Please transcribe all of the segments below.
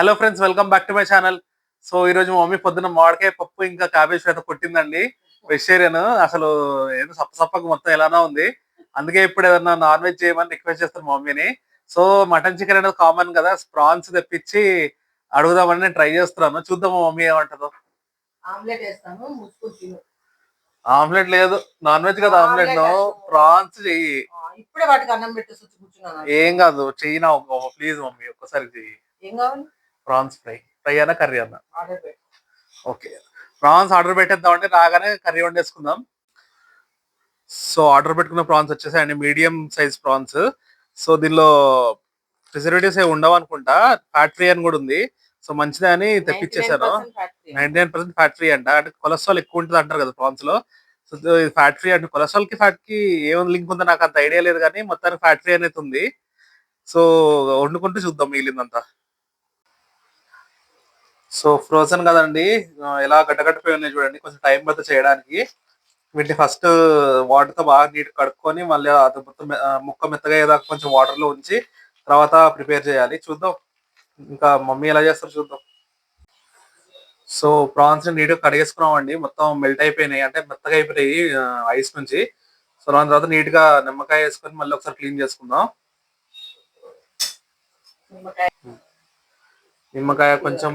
Hello friends welcome back to my channel so ఈ రోజు మా మమ్మీ పొద్దున్న మామిడికాయ పప్పు ఇంకా క్యాబేజ్ అయితే కొట్టిందండి. వెజిటేరియన్ అసలు ఏదో సప్ప సప్పకు మొత్తం ఎలానో ఉంది. అందుకే ఇప్పుడు ఏదన్నా నాన్ వెజ్ చేయమని రిక్వెస్ట్ చేస్తాను మా మమ్మీని. సో మటన్ చికెన్ అనేది కామన్ కదా ప్రాన్స్ తెప్పించి అడుగుదామని నేను ట్రై చేస్తున్నాను. చూద్దాం మమ్మీ ఏమంటుందో. ఆమ్లెట్ వేస్తాను ఆమ్లెట్ లేదు. నాన్ వెజ్ కదా. ఆమ్లెట్. ప్రాన్స్ చెయ్యి ఇప్పుడే వాటికి అన్నం పెట్టేసి ఏం కాదు చెయ్యి నా ప్లీజ్ మమ్మీ ఒక్కసారి చెయ్యి. ఏం కావాలి? Prawns fry. ఫ్రై అన్న కర్రీ అన్న? ఓకే. ప్రాన్స్ ఆర్డర్ పెట్టేద్దామంటే రాగానే కర్రీ వండేసుకుందాం. సో ఆర్డర్ పెట్టుకున్న prawns వచ్చేసాయండి. Medium size prawns. So దీనిలో ప్రిజర్వేటివ్స్ ఏమి ఉండవు అనుకుంటా. ఫ్యాట్ ఫ్రీ అని కూడా ఉంది. సో మంచిదే అని తెప్పించేసాను 99% fat free. Ninety nine percent fat free అంట. అంటే కొలెస్ట్రాల్ ఎక్కువ ఉంటుంది అంటారు కదా ప్రాన్స్లో సో ఫ్రీ అంటే కొలెస్ట్రాల్కి ఫ్యాట్కి ఏం లింక్ ఉందో నాకు అంత ఐడియా లేదు కానీ మొత్తానికి ఫ్యాట్ ఫ్రీ అనేది ఉంది. సో వండుకుంటూ చూద్దాం మిగిలిందంతా. సో ఫ్రోజన్ కదండి. ఎలా గడ్డగట్టిపోయి ఉన్నాయి చూడండి. కొంచెం టైం పడుతుంది చేయడానికి. వీటిని ఫస్ట్ వాటర్తో బాగా నీట్ కడుక్కొని మళ్ళీ అది మొత్తం ముక్క మెత్తగా అయ్యేదాకా కొంచెం వాటర్లో ఉంచి తర్వాత ప్రిపేర్ చేయాలి. చూద్దాం. ఇంకా మమ్మీ ఎలా చేస్తారు చూద్దాం. సో ప్రాన్స్ నీట్గా కడిగేసుకున్నామండి. మొత్తం మెల్ట్ అయిపోయినాయి. అంటే మెత్తగా అయిపోయాయి ఐస్ నుంచి. సో దాని తర్వాత నీట్గా నిమ్మకాయ వేసుకొని మళ్ళీ ఒకసారి క్లీన్ చేసుకుందాం. నిమ్మకాయ కొంచెం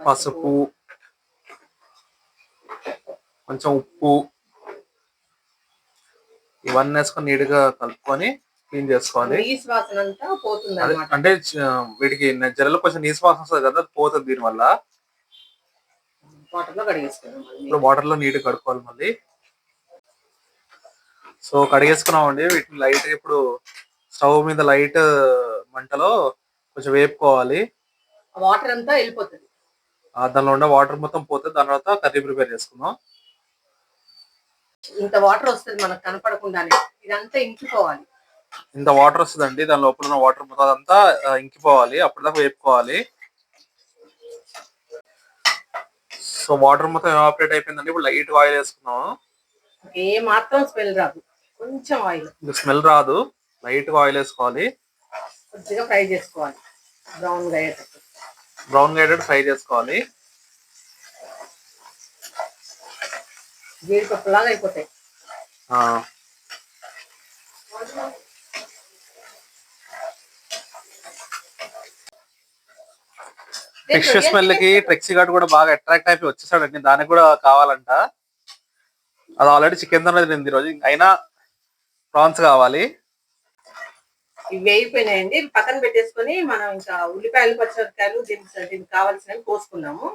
పసుపు కొంచెం ఉప్పు ఇవన్నీ వేసుకొని నీట్గా కలుపుకొని క్లీన్ చేసుకోవాలి. అంటే వీటికి జరలో కొంచెం నీసు వాసన వస్తుంది కదా పోతుంది దీనివల్ల. వాటర్లో కడిగేసుకున్నాం మళ్ళీ. ఇప్పుడు వాటర్లో నీట్ కడుక్కోవాలి మళ్ళీ. సో కడిగేసుకున్నామండి. వీటిని లైట్ ఇప్పుడు స్టవ్ మీద లైట్ మంటలో కొంచెం వేపుకోవాలి. వాటర్ అంతా వెళ్ళిపోతుంది. దానిలో ఉండే వాటర్ మొత్తం పోతే దాని తర్వాత కర్రీ ప్రిపేర్ చేసుకుందాం. ఇంత వాటర్ వస్తుంది మనకు కనపడకుండానే ఇదంతా ఇంకిపోవాలి. ఇంత వాటర్ వస్తుందండి దాని లోపల ఉన్న వాటర్ మొత్తం అదంతా ఇంకిపోవాలి అప్పటిదాకా వేపుకోవాలి. సో వాటర్ మొత్తం ఎవాపరేట్ అయిపోయిందండి ఇప్పుడు లైట్ ఆయిల్ వేసుకుందాం. ఏ మాత్రం స్మెల్ రాదు కొంచెం ఆయిల్. స్మెల్ రాదు లైట్ ఆయిల్ వేసుకోవాలి. కొద్దిగా ఫ్రై చేసుకోవాలి బ్రౌన్గా అయ్యేటట్టు. బ్రౌన్ గైడెడ్ ఫ్రై చేసుకోవాలి. అయిపోతాయి. ఫిష్ స్మెల్కి ట్రెక్సీ గార్డ్ కూడా బాగా అట్రాక్ట్ అయిపోయి వచ్చేసాడండి. దానికి కూడా కావాలంట. అది ఆల్రెడీ చికెన్ అనేది తింది ఈరోజు అయినా ప్రాన్స్ కావాలి. ఇవి వేగిపోయినాయండి ఇవి పక్కన పెట్టేసుకొని మనం ఇంకా ఉల్లిపాయలు పచ్చిమిరపకాయలు దీనికి దీనికి కావాల్సినవి కోసుకున్నాము.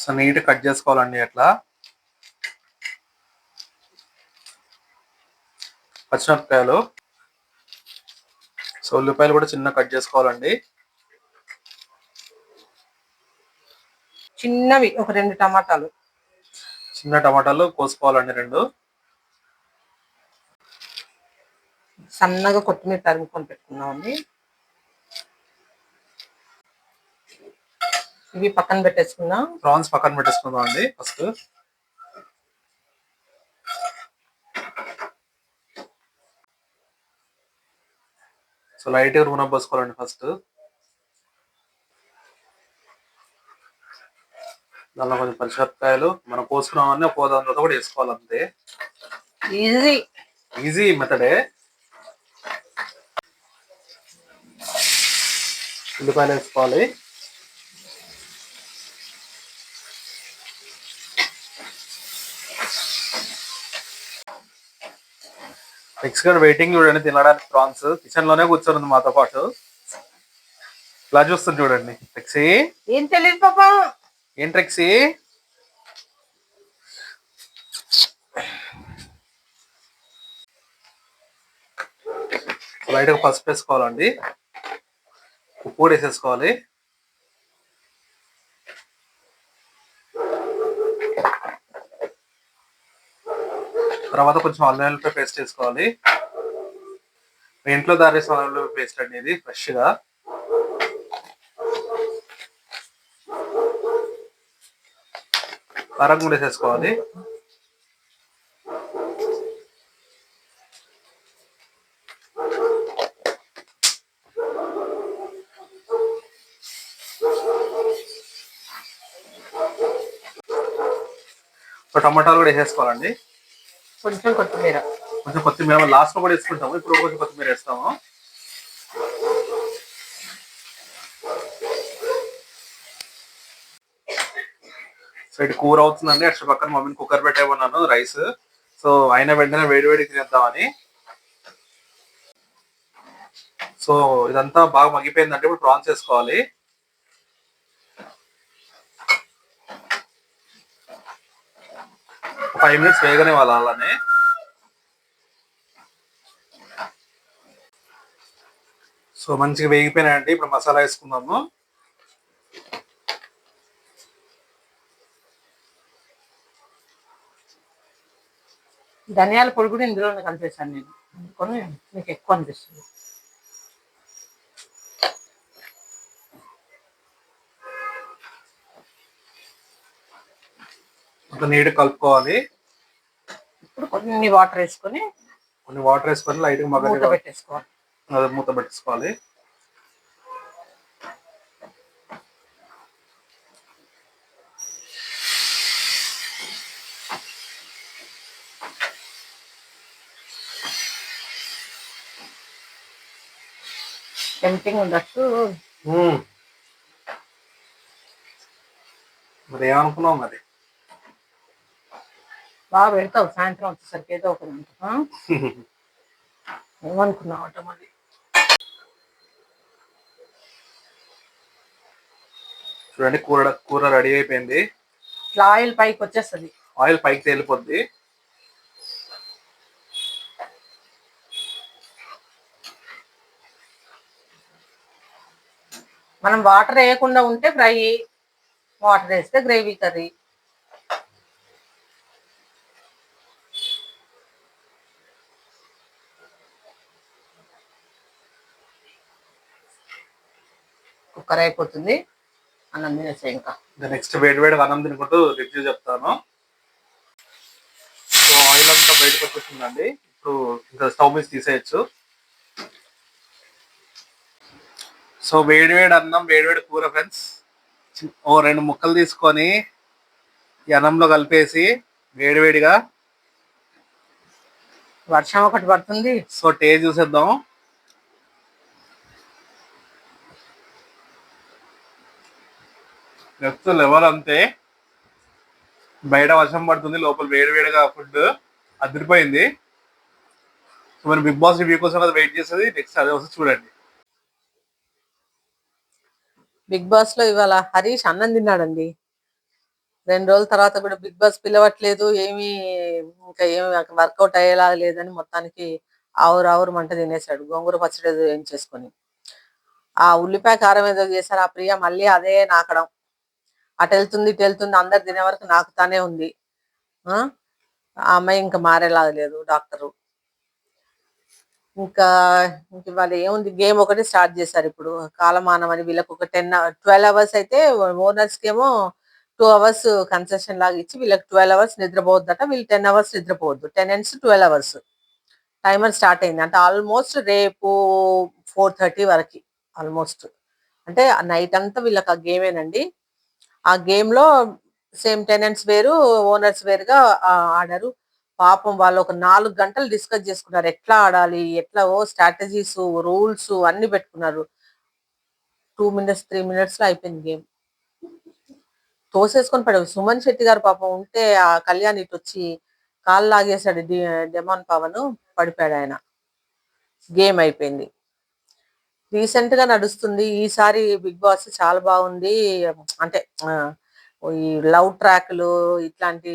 సో నీట్ కట్ చేసుకోవాలండి అట్లా. పచ్చిమిరపకాయలు. సో ఉల్లిపాయలు కూడా చిన్న కట్ చేసుకోవాలండి. చిన్నవి ఒక రెండు టమాటాలు. చిన్న టమాటాలు కోసుకోవాలండి రెండు. సన్నగా కొత్తిమీర తరుముకొని పెట్టుకున్నామండి. ఇవి పక్కన పెట్టేసుకుందాం. ప్రాన్స్ పక్కన పెట్టేసుకుందాం అండి ఫస్ట్. సో లైట్గా నూనె పోసుకోవాలండి ఫస్ట్. దానిలో కొంచెం పచ్చిమిరపకాయలు మనం పోసుకున్నామని ఒక దాని కూడా వేసుకోవాలి అంతే ఈజీ. ఈజీ మెథడే. ఉల్లిపాయలు వేసుకోవాలి నెక్స్ట్ గారు వెయిటింగ్ చూడండి తినడానికి ప్రాన్స్. కిచెన్లోనే కూర్చొని ఉంది మాతో పాటు. ఇలా చూస్తుంది చూడండి టెక్సీ ఏం తెలియదు పాపం. ఏం టెక్సీ లైట్గా పసుపు వేసుకోవాలండి. ఉప్పు కూడా వేసేసుకోవాలి. తర్వాత కొంచెం అల్లం పేస్ట్ వేసుకోవాలి మీ ఇంట్లో దారి చేసిన అల్లం పేస్ట్ అనేది ఫ్రెష్గా కారం కూడా వేసేసుకోవాలి. సో టమాటాలు కూడా వేసేసుకోవాలండి. కొంచెం కొత్తిమీర. కొంచెం కొత్తిమీర లాస్ట్లో కూడా వేసుకుంటాము. ఇప్పుడు కొంచెం కొత్తిమీర వేస్తాము. సో ఇటు కూర అవుతుందండి. అటు పక్కన మమ్మీని కుక్కర్ పెట్టేమన్నాను రైస్. సో అయిన వెంటనే వేడి వేడి తినేద్దామని. సో ఇదంతా బాగా మగ్గిపోయిందంటే ఇప్పుడు ప్రాన్స్ వేసుకోవాలి. ఫైవ్ మినిట్స్ వేగనే వాళ్ళ అలానే సో మంచిగా వేగిపోయినాయండి. ఇప్పుడు మసాలా వేసుకుందాము. ధనియాల పొడి కూడా ఇందులోనే కలిపేశాను నేను. అందుకని మీకు ఎక్కువ అనిపిస్తుంది. ఒక నీట్ కలుపుకోవాలి. ఇప్పుడు కొన్ని వాటర్ వేసుకొని కొన్ని వాటర్ వేసుకొని లైట్గా మూత మగ్గని పెట్టేసుకోవాలి. అదే మూత పెట్టేసుకోవాలి. టెంప్టింగ్ ఉండొచ్చు. మరి ఏమనుకున్నావు మరి? బాగా పెడతావు సాయంత్రం వచ్చేసరికి ఏదో ఒక? ఏమనుకున్నావు అట మరి? చూడండి కూర కూర రెడీ అయిపోయింది. ఇట్లా ఆయిల్ పైకి వచ్చేస్తుంది. ఆయిల్ పైకి తేలిపోద్ది. మనం వాటర్ వేయకుండా ఉంటే ఫ్రై వాటర్ వేస్తే గ్రేవీ కర్రీ. కుక్కర్ అయిపోతుంది అన్నం తినేసే ఇంకా. నెక్స్ట్ వేడి వేడిగా అన్నం తినుకుంటూ రివ్యూ చెప్తాను. సో ఆయిల్ అంతా బయటకు వచ్చేస్తుందండి ఇప్పుడు ఇంకా స్టవ్ మీద తీసేయచ్చు. సో వేడి వేడి అన్నం వేడి వేడి కూర ఫ్రెండ్స్ ఓ రెండు ముక్కలు తీసుకొని ఈ అన్నంలో కలిపేసి వేడి వేడిగా. వర్షం ఒకటి పడుతుంది. సో టేస్ట్ చూసేద్దాం. నెక్స్ట్ లెవెల్ అంతే. బయట వర్షం పడుతుంది లోపల వేడి వేడిగా ఫుడ్ అదిరిపోయింది. సో మరి బిగ్ బాస్ రివ్యూ కోసం అది వెయిట్ చేసేది? నెక్స్ట్ అదే వస్తే చూడండి. బిగ్ బాస్లో ఇవాళ హరీష్ అన్నం తిన్నాడండి. రెండు రోజుల తర్వాత కూడా బిగ్ బాస్ పిలవట్లేదు ఏమీ ఇంకా ఏమి వర్కౌట్ అయ్యేలా లేదని మొత్తానికి ఆవురు ఆవురు మంట తినేశాడు గోంగూర పచ్చడి ఏం చేసుకొని. ఆ ఉల్లిపాయ కారం ఏదో చేశారు. ఆ ప్రియ మళ్ళీ అదే నాకడం. అటు వెళ్తుంది ఇటు వెళ్తుంది అందరు తినే వరకు నాకుతానే ఉంది. ఆ? అమ్మాయి ఇంకా మారేలాగా లేదు డాక్టరు. ఇంకా ఇంక ఇవాళ ఏముంది గేమ్ ఒకటి స్టార్ట్ చేశారు ఇప్పుడు కాలమానం అని వీళ్ళకి ఒక టెన్ ట్వెల్వ్ అవర్స్ అయితే ఓనర్స్కి ఏమో టూ అవర్స్ కన్సెషన్ లాగా ఇచ్చి వీళ్ళకి ట్వెల్వ్ అవర్స్ నిద్రపోవద్దట వీళ్ళు ten hours నిద్రపోవద్దు ten and twelve hours. Timer start అయింది. అంటే ఆల్మోస్ట్ రేపు ఫోర్ థర్టీ వరకు ఆల్మోస్ట్. అంటే నైట్ అంతా వీళ్ళకి ఆ గేమేనండి. ఆ గేమ్లో సేమ్ టెనెంట్స్ వేరు ఓనర్స్ వేరుగా ఆడారు. పాపం వాళ్ళు ఒక నాలుగు గంటలు డిస్కస్ చేసుకున్నారు. ఎట్లా ఆడాలి ఎట్లా ఓ స్ట్రాటజీస్ రూల్స్ అన్ని పెట్టుకున్నారు. టూ మినిట్స్ త్రీ మినిట్స్లో అయిపోయింది గేమ్. తోసేసుకొని పడే సుమన్ శెట్టి గారు పాపం ఉంటే ఆ కళ్యాణ్ ఇటు వచ్చి కాళ్ళు లాగేశాడు డి- డెమాన్ పవన్. పడిపోయాడు ఆయన. గేమ్ అయిపోయింది. రీసెంట్గా నడుస్తుంది. ఈసారి బిగ్ బాస్ చాలా బాగుంది. అంటే ఈ లవ్ ట్రాక్లు ఇట్లాంటి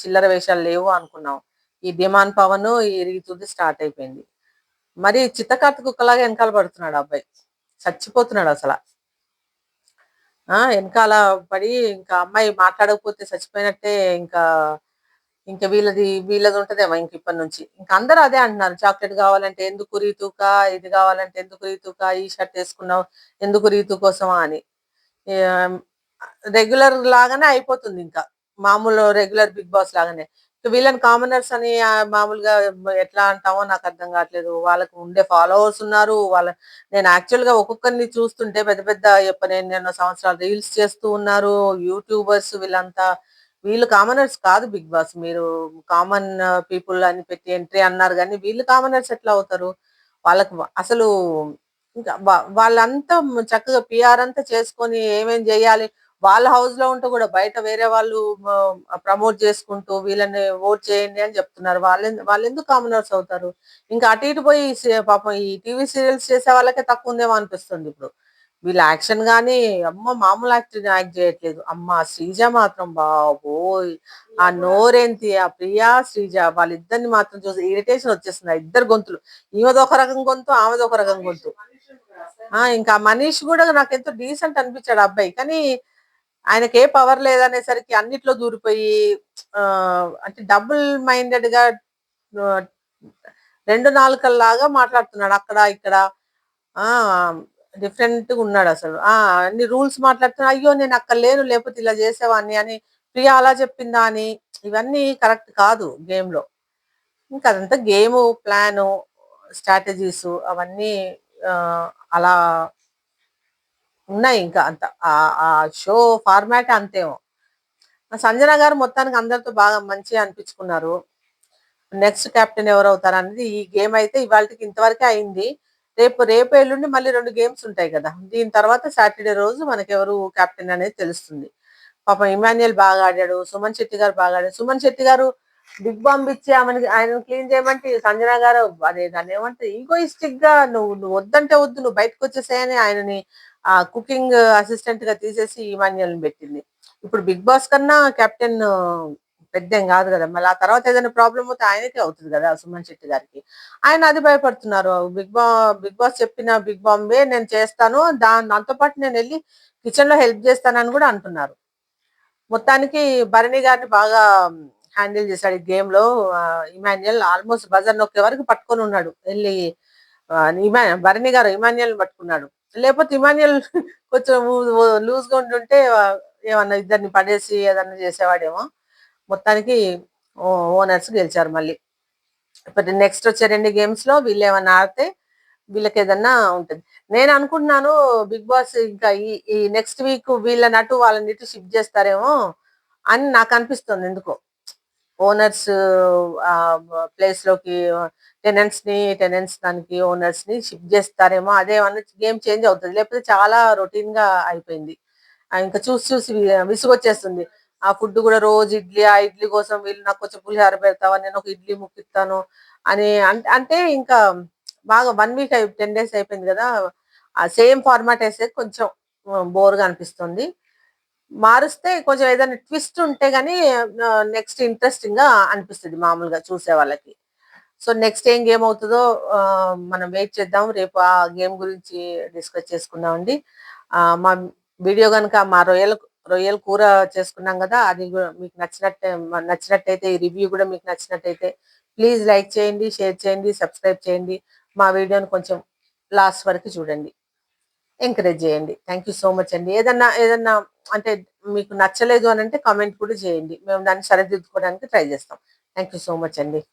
చిల్లర వేషాలు లేవు అనుకున్నాం. ఈ డిమాన్ పవన్ ఈ రీతుది స్టార్ట్ అయిపోయింది. మరి చిత్తకార్తి కుక్కలాగా వెనకాల పడుతున్నాడు అబ్బాయి. చచ్చిపోతున్నాడు అసలు. ఆ వెనకాల పడి ఇంకా అమ్మాయి మాట్లాడకపోతే చచ్చిపోయినట్టే ఇంకా ఇంకా వీళ్ళది వీళ్ళది ఉంటదేమో ఇంక ఇప్పటి నుంచి. ఇంకా అందరూ అదే అంటున్నారు. చాక్లెట్ కావాలంటే ఎందుకు రీతుకా? ఇది కావాలంటే ఎందుకు రీతుకా? ఈ షర్ట్ వేసుకున్నావు ఎందుకు రీతు కోసమా అని. రెగ్యులర్ లాగానే అయిపోతుంది ఇంకా. మామూలు రెగ్యులర్ బిగ్ బాస్ లాగానే. వీళ్ళని కామనర్స్ అని మామూలుగా ఎట్లా అంటామో నాకు అర్థం కావట్లేదు. వాళ్ళకి ఉండే ఫాలోవర్స్ ఉన్నారు. వాళ్ళ నేను యాక్చువల్గా ఒక్కొక్కరిని చూస్తుంటే పెద్ద పెద్ద పన్నెండు సంవత్సరాలు రీల్స్ చేస్తూ ఉన్నారు. యూట్యూబర్స్ వీళ్ళంతా వీళ్ళు కామనర్స్ కాదు బిగ్ బాస్. మీరు కామన్ పీపుల్ అని పెట్టి ఎంట్రీ అన్నారు కానీ వీళ్ళు కామనర్స్ ఎట్లా అవుతారు? వాళ్ళకు అసలు ఇంకా వాళ్ళంతా చక్కగా పిఆర్ అంతా చేసుకొని ఏమేం చేయాలి? వాళ్ళ హౌస్లో ఉంటూ కూడా బయట వేరే వాళ్ళు ప్రమోట్ చేసుకుంటూ వీళ్ళని ఓట్ చేయండి అని చెప్తున్నారు. వాళ్ళు వాళ్ళు ఎందుకు కామనర్స్ అవుతారు? ఇంకా అటు ఇటు పోయి పాపం ఈ టీవీ సీరియల్స్ చేసే వాళ్ళకే తక్కువ ఉందేమో అనిపిస్తుంది ఇప్పుడు. వీళ్ళ యాక్షన్ గానీ అమ్మ మామూలు యాక్టింగ్ యాక్ట్ చేయట్లేదు. అమ్మ శ్రీజ మాత్రం బాబోయ్! ఆ నోరేంతి ఆ ప్రియా శ్రీజ వాళ్ళిద్దరిని మాత్రం చూసి ఇరిటేషన్ వచ్చేస్తుంది. ఆ ఇద్దరు గొంతులు. ఈమెది ఒక రకం గొంతు ఆమెది ఒక రకం గొంతు. ఆ ఇంకా మనీష్ కూడా నాకు ఎంతో డీసెంట్ అనిపించాడు అబ్బాయి. కానీ ఆయనకి ఏ పవర్ లేదనేసరికి అన్నిట్లో దూరిపోయి ఆ అంటే డబుల్ మైండెడ్గా రెండు నాలుకల్లాగా మాట్లాడుతున్నాడు అక్కడ ఇక్కడ. డిఫరెంట్గా డిఫరెంట్గా ఉన్నాడు అసలు. ఆ అన్ని రూల్స్ మాట్లాడుతున్నా అయ్యో నేను అక్కడ లేను లేకపోతే ఇలా చేసేవాడిని అని ప్రియా అలా చెప్పిందా అని ఇవన్నీ కరెక్ట్ కాదు గేమ్లో ఇంకా అదంతా గేమ్ ప్లాన్ స్ట్రాటజీస్ అవన్నీ అలా ఉన్నాయి ఇంకా అంత. ఆ- ఆ షో ఫార్మాట్ అంతేమో. సంజన గారు మొత్తానికి అందరితో బాగా మంచిగా అనిపించుకున్నారు. నెక్స్ట్ కెప్టెన్ ఎవరు అవుతారు అనేది ఈ గేమ్ అయితే ఇవాళకి ఇంతవరకే అయింది. రేపు రేపు ఎల్లుండి మళ్ళీ రెండు గేమ్స్ ఉంటాయి కదా. దీని తర్వాత సాటర్డే రోజు మనకి ఎవరు కెప్టెన్ అనేది తెలుస్తుంది. పాపం ఇమాన్యుయల్ బాగా ఆడాడు సుమన్ శెట్టి గారు బాగా ఆడాడు. సుమన్ శెట్టి గారు బిగ్ బాంబ్ ఇచ్చి ఆమెను ఆయన క్లీన్ చేయమంటే సంజన గారు అదే దాన్ని ఏమంటే ఈగోయిస్టిక్గా నువ్వు నువ్వు వద్దంటే వద్దు నువ్వు బయటకు వచ్చేసాయని ఆయనని ఆ కుకింగ్ అసిస్టెంట్గా తీసేసి ఇమాన్యుయల్ పెట్టింది. ఇప్పుడు బిగ్ బాస్ కన్నా కెప్టెన్ పెద్ద ఏం కాదు కదా. మళ్ళీ ఆ తర్వాత ఏదైనా ప్రాబ్లం అవుతే ఆయనకే అవుతుంది కదా సుమన్ శెట్టి గారికి. ఆయన అది భయపడుతున్నారు. బిగ్ బా బిగ్ బాస్ చెప్పిన బిగ్ బాంబే నేను చేస్తాను దాని దాంతో పాటు నేను వెళ్ళి కిచెన్లో హెల్ప్ చేస్తానని కూడా అంటున్నారు. మొత్తానికి భరణి గారిని బాగా హ్యాండిల్ చేశాడు ఈ గేమ్లో. ఇమాన్యుయల్ ఆల్మోస్ట్ బజర్ నొక్కే వరకు పట్టుకొని ఉన్నాడు. వెళ్ళి ఇమా- భరణి గారు ఇమాన్యుయల్ పట్టుకున్నాడు. లేకపోతే ఇమాన్యుయల్ కొంచెం లూజ్గా ఉంటుంటే ఏమన్నా ఇద్దరిని పడేసి ఏదన్నా చేసేవాడేమో. మొత్తానికి ఓనర్స్ గెలిచారు మళ్ళీ. ఇప్పుడు నెక్స్ట్ వచ్చే రెండు గేమ్స్లో వీళ్ళు ఏమన్నా ఆడితే వీళ్ళకి ఏదన్నా ఉంటుంది. నేను అనుకుంటున్నాను బిగ్ బాస్ ఇంకా ఈ ఈ నెక్స్ట్ వీక్ వీళ్ళ నటు వాళ్ళని ఇటు షిఫ్ట్ చేస్తారేమో అని నాకు అనిపిస్తుంది ఎందుకో. ఓనర్స్ ప్లేస్లోకి టెనెంట్స్ని టెనెంట్స్ దానికి ఓనర్స్ని షిఫ్ట్ చేస్తారేమో అదే గేమ్ చేంజ్ అవుతుంది. లేకపోతే చాలా రొటీన్గా అయిపోయింది. ఇంకా చూసి చూసి విసుగొచ్చేస్తుంది. ఆ ఫుడ్ కూడా రోజు ఇడ్లీ ఆ ఇడ్లీ కోసం వీళ్ళు నాకు కొంచెం పులిహోర పెడతావా నేను ఒక ఇడ్లీ ముక్కిస్తాను అని అన్- అంటే ఇంకా బాగా వన్ వీక్ అయి టెన్ డేస్ అయిపోయింది కదా ఆ సేమ్ ఫార్మాట్ వేస్తే కొంచెం బోర్గా అనిపిస్తుంది. మారుస్తే కొంచెం ఏదైనా ట్విస్ట్ ఉంటే గానీ నెక్స్ట్ ఇంట్రెస్టింగ్గా అనిపిస్తుంది మామూలుగా చూసే వాళ్ళకి. సో నెక్స్ట్ ఏం గేమ్ అవుతుందో మనం వెయిట్ చేద్దాం. రేపు ఆ గేమ్ గురించి డిస్కస్ చేసుకుందాం అండి. మా వీడియో కనుక మా రొయ్యలకు రొయ్యల కూర చేసుకున్నాం కదా అది కూడా మీకు నచ్చినట్టే నచ్చినట్టయితే ఈ రివ్యూ కూడా మీకు నచ్చినట్టయితే ప్లీజ్ లైక్ చేయండి షేర్ చేయండి సబ్స్క్రైబ్ చేయండి. మా వీడియోని కొంచెం లాస్ట్ వరకు చూడండి. ఎంకరేజ్ చేయండి. థ్యాంక్ యూ సో మచ్ అండి. ఏదన్నా ఏదన్నా అంటే మీకు నచ్చలేదు అని అంటే కామెంట్ కూడా చేయండి. మేము దాన్ని సరిదిద్దుకోవడానికి ట్రై చేస్తాం. థ్యాంక్ యూ సో మచ్ అండి.